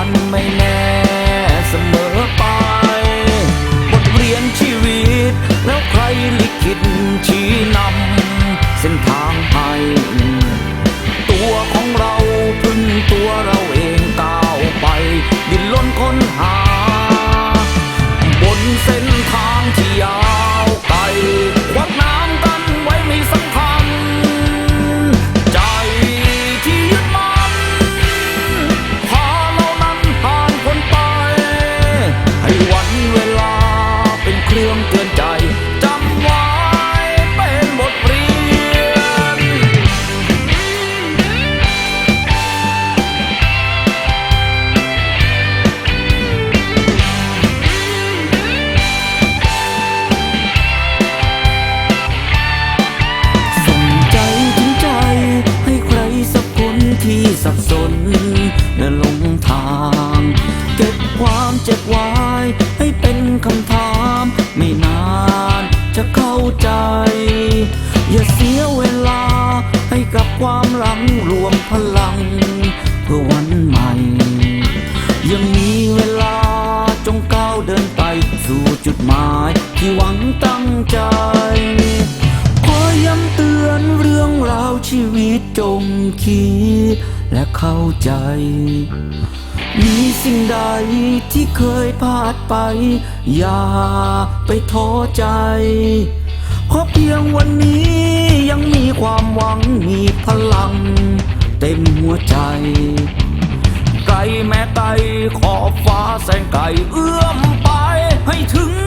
อนไม่ เวลาจงก้าวเดินไปสู่จุดหมายที่หวังตั้งใจ ขอย้ำเตือนเรื่องราวชีวิตจงคิดและเข้าใจ มีสิ่งใดที่เคยพลาดไป อย่าไปท้อใจเพราะเพียงวันนี้ยังมีความหวังมีพลัง เต็มหัวใจ ไกลแม้ไกลขอบฟ้าแสงไกลเอื้อมไปให้ถึง